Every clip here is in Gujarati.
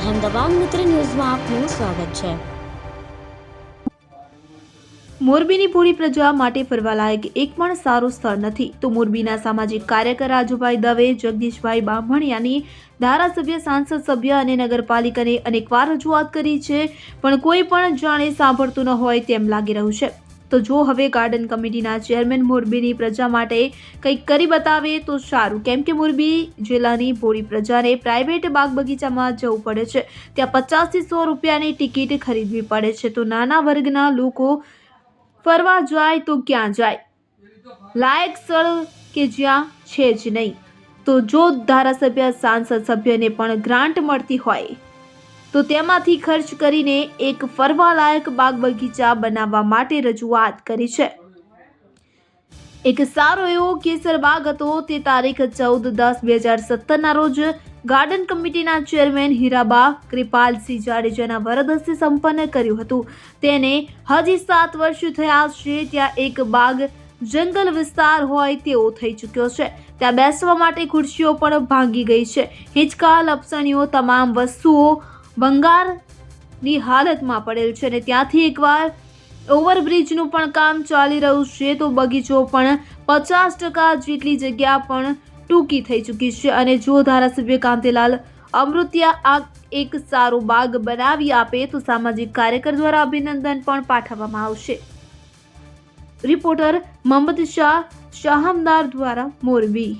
અહેમદાબાદ મિત્ર ન્યૂઝમાં આપનું સ્વાગત છે. મોરબીની પૂરી પ્રજા માટે ફરવાલાયક એક પણ સારું સ્થળ નથી. તો મોરબીના સામાજિક કાર્યકર રાજુભાઈ દવે, જગદીશભાઈ બામણિયાની ધારાસભ્ય, સાંસદ સભ્ય અને નગરપાલિકાને અનેકવાર રજૂઆત કરી છે. પણ કોઈ પણ જાણે સાંભળતું ન હોય તેમ લાગી રહ્યું છે. તો જો હવે ગાર્ડન કમિટીના ચેરમેન મોરબીની પ્રજા માટે કંઈક કરી બતાવે તો સારું. કેમ કે મોરબી જિલ્લાની ભોળી પ્રજાને પ્રાઇવેટ બાગ બગીચામાં જવું પડે છે. ત્યાં પચાસથી સો રૂપિયાની ટિકિટ ખરીદવી પડે છે. તો નાના વર્ગના લોકો ફરવા જાય તો ક્યાં જાય? લાયક સ્થળ કે જ્યાં છે જ નહીં? તો જો ધારાસભ્ય, સાંસદ સભ્યને પણ ગ્રાન્ટ મળતી હોય તો તેમાંથી ખર્ચ કરીને એક ફરવાલાયક બાગ બગીચા બનાવવા માટે રજૂઆત કરી છે. એક સારો એવો કેસર બાગ હતો તે તારીખ ચૌદ દસ બે હજાર સત્તરના રોજ ગાર્ડન કમિટીના ચેરમેન હીરાબા કૃપાલસિંહ જાડેજાના વરદ સંપન્ન કર્યું હતું. તેને હજી સાત વર્ષ થયા છે, ત્યાં એક બાગ જંગલ વિસ્તાર હોય તેવો થઈ ચૂક્યો છે. ત્યાં બેસવા માટે ખુરશીઓ પણ ભાંગી ગઈ છે. હિંચકા લપસણીઓ તમામ વસ્તુઓ ભંગારની હાલતમાં પડેલ છે અને ત્યાંથી એકવાર ઓવરબ્રિજનું પણ કામ ચાલી રહ્યું છે, તો બગીચો પણ પચાસ ટકા જેટલી જગ્યા પણ ટૂંકી થઈ ચૂકી છે અને જો ધારાસભ્ય કાંતિલાલ અમૃતિયા આ એક સારો બાગ બનાવી આપે, તો સામાજિક કાર્યકર દ્વારા અભિનંદન પણ પાઠવવામાં આવશે. રિપોર્ટર મોહમ્મદ શાહ, શાહમદાર દ્વારા મોરબી.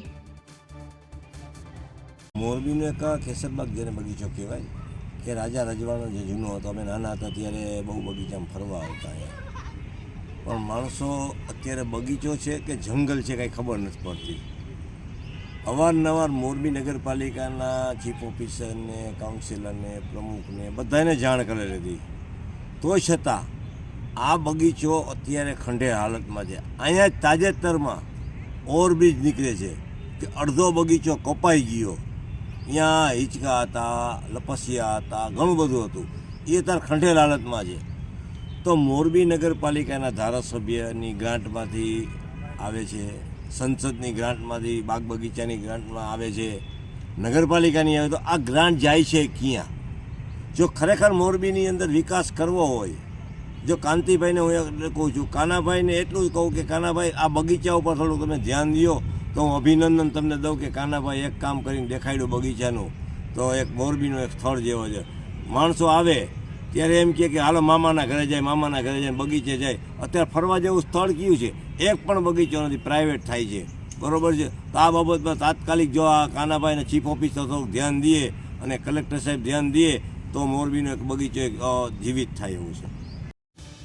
મોરબીને એક કેસરબાગ જેને બગીચો કહેવાય? કે રાજા રજવાડો જે જૂનો હતો, અમે નાના હતા ત્યારે બહુ બગીચામાં ફરવા આવતા અહીંયા પણ માણસો અત્યારે બગીચો છે કે જંગલ છે કાંઈ ખબર નથી પડતી. અવારનવાર મોરબી નગરપાલિકાના ચીફ ઓફિસરને, કાઉન્સિલરને, પ્રમુખને બધાને જાણ કરેલી હતી તો છતાં, આ બગીચો અત્યારે ખંડેર હાલતમાં છે. અહીંયા તાજેતરમાં ઓવરબ્રિજ નીકળે છે કે અડધો બગીચો કપાઈ ગયો. ત્યાં હિંચકા હતા લપસિયા હતા ઘણું બધું હતું. એ તાર ખંઠેલ હાલતમાં છે. તો મોરબી નગરપાલિકાના ધારાસભ્યની ગ્રાન્ટમાંથી આવે છે, સંસદની ગ્રાન્ટમાંથી બાગ બગીચાની ગ્રાન્ટમાં આવે છે, નગરપાલિકાની આવે તો આ ગ્રાન્ટ જાય છે ક્યાં? જો ખરેખર મોરબીની અંદર વિકાસ કરવો હોય, જો કાંતિભાઈને હું કહું છું, કાનાભાઈને એટલું જ કહું કે કાનાભાઈ, આ બગીચા ઉપર થોડું તમે ધ્યાન દો તો હું અભિનંદન તમને દઉં કે કાનાભાઈ એક કામ કરીને દેખાડ્યું બગીચાનું. તો એક મોરબીનું એક સ્થળ જેવો છે. માણસો આવે, ત્યારે એમ કહે કે હાલો, મામાના ઘરે જાય, મામાના ઘરે જાય બગીચે જાય. અત્યારે ફરવા જેવું સ્થળ કયું છે? એક પણ બગીચો નથી પ્રાઇવેટ થાય છે. બરોબર છે? તો આ બાબતમાં તાત્કાલિક જો આ કાનાભાઈને ચીફ ઓફિસર થોડુંક ધ્યાન દઈએ અને કલેક્ટર સાહેબ ધ્યાન દઈએ તો મોરબીનો એક બગીચો જીવિત થાય એવું છે.